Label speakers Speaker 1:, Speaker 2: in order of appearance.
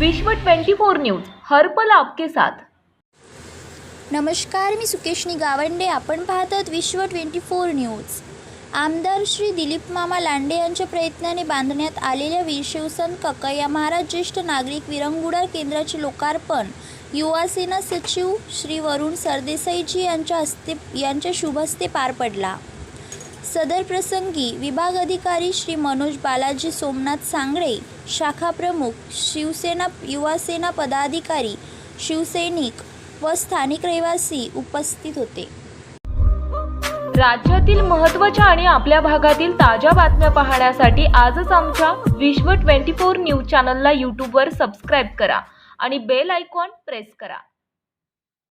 Speaker 1: विश्व 24 न्यूज हर्पल आपके साथ.
Speaker 2: नमस्कार मी सुकेशनी गावंडे. आपण पाहतात विश्व ट्वेंटी फोर न्यूज. आमदार श्री दिलीप मामा लांडे यांच्या प्रयत्नाने बांधण्यात आलेल्या वीरशिवसन ककया महाराज ज्येष्ठ नागरिक विरंगुडा केंद्राचे लोकार्पण युवासेना सचिव श्री वरुण सरदेसाईजी यांच्या हस्ते यांच्या शुभहस्ते पार पडला. सदर प्रसंगी विभाग अधिकारी श्री मनोज बालाजी सोमनाथ सांगळे शाखा प्रमुख शिवसेना युवासेना पदाधिकारी शिवसैनिक व स्थानिक रहिवासी उपस्थित होते.
Speaker 1: राज्यातील महत्त्वाच्या आणि आपल्या भागातील ताज्या बातम्या पाहण्यासाठी आजच आमच्या विश्व 24 न्यूज चॅनलला यूट्यूबवर सबस्क्राईब करा आणि बेल आयकॉन प्रेस करा.